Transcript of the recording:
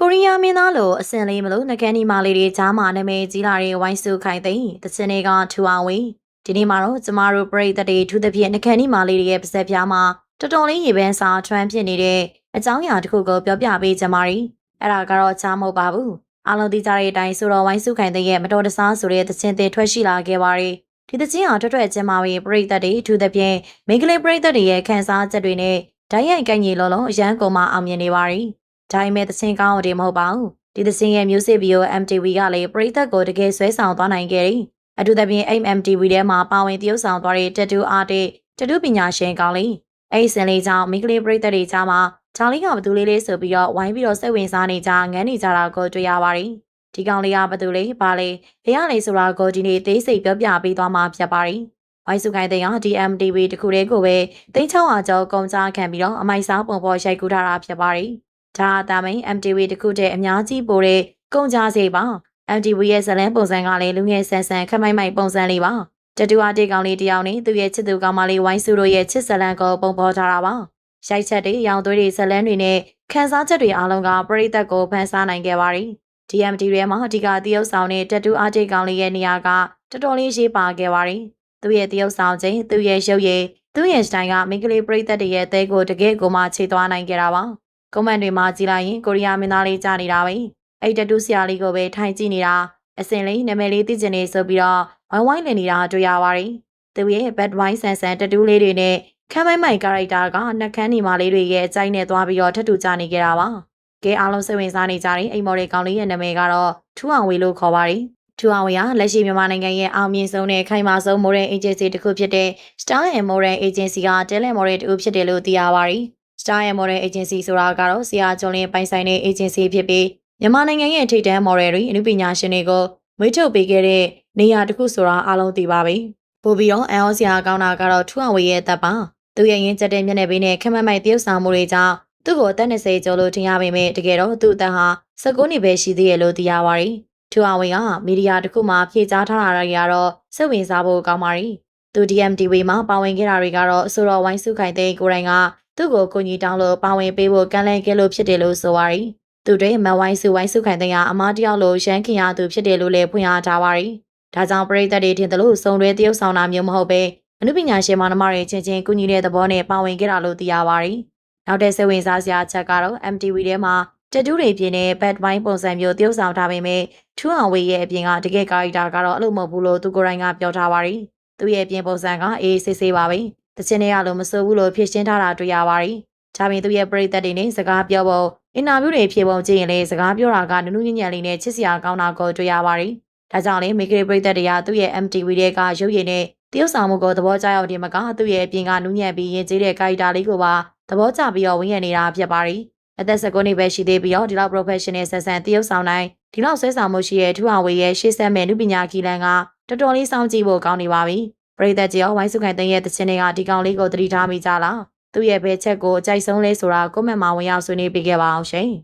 ကိုရီးယားမင်းသားလိုအစင်လေးမလို့ငကန်းဒီမာလေးတွေကြားမှာနာမည်ကြီးလာတဲ့ဝိုင်းစုခိုင်သိန်းတချင်တွေကထူအောင်ဝေးဒီနေ့မှာတော့ကျမတို့ပြည်သက်တွေထူးသဖြင့်ငကန်းဒီမာလေးတွေရဲ့ပါဇက်ပြားမှာတော်တော်လေးရေပန်းစာထွန်းဖြစ်နေတဲ့အကြောင်းအရာတစ်ခုကိုပြောပြပေးကြပါရီအဲ့ဒါကတော့ချားမဟုတ်ပါဘူးအားလုံးသိကြတဲ့အတိုင်းဆိုတော့ဝိုင်းစုခိုင်သိန်းရဲ့မတော်တဆဆိုတဲ့တချင်တွေထွက်ရှိလာခဲ့ပါရီဒီတချင်းအောင်ထွက်ထွက်ချင်းမာပြီးပြည်သက်တွေထူးသဖြင့်မိန်းကလေးပြည်သက်တွေရဲ့ခန်းစားချက်တွေနဲ့ဓာတ်ရိုက်ကိုင်ကြီးလုံးလုံးအရန်ကုန်မှအောင်မြင်နေပါရီ ဒါပေမဲ့သချင်းကောင်းတွေမဟုတ်ပါဘူးဒီသချင်းရဲ့ music video MTV ကလည်းပရိသတ်ကိုတကယ်ဆွဲဆောင်သွားနိုင်ခဲ့တယ်အထူးသဖြင့် MTV ထဲမှာပါဝင်သရုပ်ဆောင်သွားတဲ့ tattoo artist tattoo ပညာရှင်ကောင်းလေးအဲ့ဒီစင်လေးကြောင့်မိန်းကလေးပရိသတ်တွေကြားမှာချာလီကဘသူလေးလေးဆိုပြီးတော့ဝိုင်းပြီးတော့စိတ်ဝင်စားနေကြငန်းနေကြတာကိုတွေ့ရပါတယ်ဒီကောင်လေးကဘသူလေးပါလေဘယ်ရလဲဆိုတာကိုဒီနေ့သေးစိတ်ပြောပြပေးသွားမှာဖြစ်ပါတယ်ဝိုင်းစုခိုင်တဲ့က DMTV တခုတည်းကိုပဲတိတ်ချောင်းအားကျော်ကုန်ကြခံပြီးတော့အမိုက်စားပုံပေါ်ရိုက်ကူးထားတာဖြစ်ပါတယ်။ ဒါအတာမိန် MTV တခုတည်းအများကြီးပိုတဲ့ကုန်ကြစေပါ။ MTV ရဲ့ဇလန်းပုံစံကလည်းလူငယ်ဆန်ဆန်ခမိုက်မိုက်ပုံစံလေးပါ။တတူအတေးကောင်လေးတယောက်နဲ့သူ့ရဲ့ချစ်သူကောင်မလေးဝိုင်းစုတို့ရဲ့ချစ်ဇလန်းကိုပုံဖော်ထားတာပါ။ရိုက်ချက်တွေရောင်သွေးတွေဇလန်းတွေနဲ့ခန်းစားချက်တွေအားလုံးကပရိသတ်ကိုဖန်ဆားနိုင်ခဲ့ပါတယ်။ DMT ထဲမှာအဓိကတရုပ်ဆောင်တဲ့တတူအတေးကောင်လေးရဲ့နေရာကတော်တော်လေးရေးပါခဲ့ပါတယ်။သူ့ရဲ့တရုပ်ဆောင်ခြင်းသူ့ရဲ့ရုပ်ရည်သူ့ရဲ့စတိုင်ကမိန်းကလေးပရိသတ်တွေရဲ့အသေးကိုတကယ်ကိုမှခြေသွားနိုင်ကြတာပါ။ ကွန်မန့်တွေမှာကြည်လိုက်ရင်ကိုရီးယားမင်းသားလေးကြားနေတာပဲ။အဲ့တတူဆရာလေးကိုပဲထိုင်ကြည့်နေတာအစင်လေးနာမည်လေးသိချင်နေဆိုပြီးတော့ဝိုင်းဝိုင်းလည်နေတာတွေ့ရပါတယ်။သူရဲ့ bad wine ဆန်ဆန်တတူလေးတွေနဲ့ခမ်းမိုင်းမိုင်ကာရိုက်တာကနှက်ခမ်းနေမာလေးတွေရဲ့အကြိုက်နဲ့သွားပြီးတော့ထပ်တူကြနေကြတာပါ။ကဲအားလုံးစိတ်ဝင်စားနေကြတဲ့အိမ်မော်လေးကောင်လေးရဲ့နာမည်ကတော့ထူအောင်ဝေလို့ခေါ်ပါတယ်။ထူအောင်ဝေကလက်ရှိမြန်မာနိုင်ငံရဲ့အောင်မြင်ဆုံးနဲ့ခိုင်မာဆုံး modern agency တစ်ခုဖြစ်တဲ့ Star and Modern Agency က talent model တူဖြစ်တယ်လို့သိရပါတယ်။ Star and Modern Agency ဆိုတာကတော့ဆရာကျော်လင်းပိုင်ဆိုင်တဲ့ agency ဖြစ်ပြီးမြန်မာနိုင်ငံရဲ့ထိပ်တန်း model တွေအမှုပညာရှင်တွေကိုမွေးထုတ်ပေးခဲ့တဲ့နေရာတစ်ခုဆိုတာအားလုံးသိပါပြီ။ပို့ပြီးတော့အန်အောစရာကောင်းတာကတော့ထူအောင်ဝေရဲ့တပ်ပါ။သူရဲ့ရင်ကျက်တဲ့မျက်နှာပေးနဲ့ခက်မမိုက်တရုပ်ဆောင်မှုတွေကြောင့်သူ့ကိုအသက်20ကျော်လို့ထင်ရပေမဲ့တကယ်တော့သူ့အသက်ဟာ19နှစ်ပဲရှိသေးရဲ့လို့သိရပါတယ်။ထူအောင်ဝေကမီဒီယာတစ်ခုမှဖြေကြားထားတာတွေကတော့စိတ်ဝင်စားဖို့ကောင်းပါတယ်။ သူ DMTV မှာပါဝင်ခဲ့တာတွေကတော့အဆိုတော်ဝိုင်းစုခိုင်တဲ့ကိုယ်တိုင်ကသူ့ကိုကိုကြီးတောင်းလို့ပါဝင်ပေးဖို့ကန့်လန့်ခဲ့လို့ဖြစ်တယ်လို့ဆိုပါရီသူတွေမဝိုင်းစုဝိုင်းစုခိုင်တဲ့အမားတယောက်လိုရန်ခင်ရသူဖြစ်တယ်လို့လည်းဖွင့်အားထားပါရီဒါကြောင့်ပရိသတ်တွေထင်တယ်လို့စုံတွဲတရုပ်ဆောင်တာမျိုးမဟုတ်ပဲအနုပညာရှင်မနမတွေချင်းချင်းကုညီတဲ့သဘောနဲ့ပါဝင်ခဲ့တာလို့သိရပါရီနောက်တဲ့စိတ်ဝင်စားစရာအချက်ကတော့ MTV ထဲမှာတတူးတွေပြင်းတဲ့ bad wine ပုံစံမျိုးတရုပ်ဆောင်ထားပေမဲ့ထူအောင်ဝေးရဲ့အပြင်ကတကယ်ကာရီတာကတော့အလို့မဟုတ်ဘူးလို့သူကိုယ်တိုင်ကပြောထားပါရီ သူ့ရဲ့ပြင်ပုံစံကအေးဆေးဆေးပါပဲတချင်တွေကလို့မစိုးဘူးလို့ဖြစ်ရှင်းထားတာတွေ့ရပါရီ။ဒါပြင်သူရဲ့ပရိသတ်တွေနဲ့စကားပြောဖို့အင်တာဗျူးတွေဖြေပုံကြည့်ရင်လည်းစကားပြောတာကနုနုညံ့ညံ့လေးနဲ့ချစ်စရာကောင်းတာကိုတွေ့ရပါရီ။ဒါကြောင့်လေမိဂရီပရိသတ်တွေကသူ့ရဲ့ MTV တွေကရုပ်ရည်နဲ့တရုပ်ဆောင်မှုကိုသဘောကျရောက်တယ်မကသူ့ရဲ့အပြင်ကနုညံ့ပြီးရင်ကျေးတဲ့ကာရီတာလေးကိုပါသဘောကျပြီးတော့ဝင်ရနေတာဖြစ်ပါရီ။အသက်19နှစ်ပဲရှိသေးပြီးတော့ဒီလောက် professional ဆက်ဆန်တရုပ်ဆောင်တိုင်းဒီလောက်ဆွဲဆောင်မှုရှိတဲ့ထူအောင်ဝေရဲ့ရှေ့ဆက်မဲ့နုပညာခီလန်က တော်တော်လေးစောင့်ကြည့်ဖို့ကောင်းနေပါပြီ။ပရိသတ်ကြီးရောဝိုင်းစုခိုင်သိန်းရဲ့တခြင်းတွေကဒီကောင်လေးကိုသတိထားမိကြလား။သူ့ရဲ့ဘဲချက်ကိုအကြိုက်ဆုံးလဲဆိုတာကွန်မန့်မှာဝင်ရောက်ဆွေးနွေးပေးခဲ့ပါအောင်ရှင်။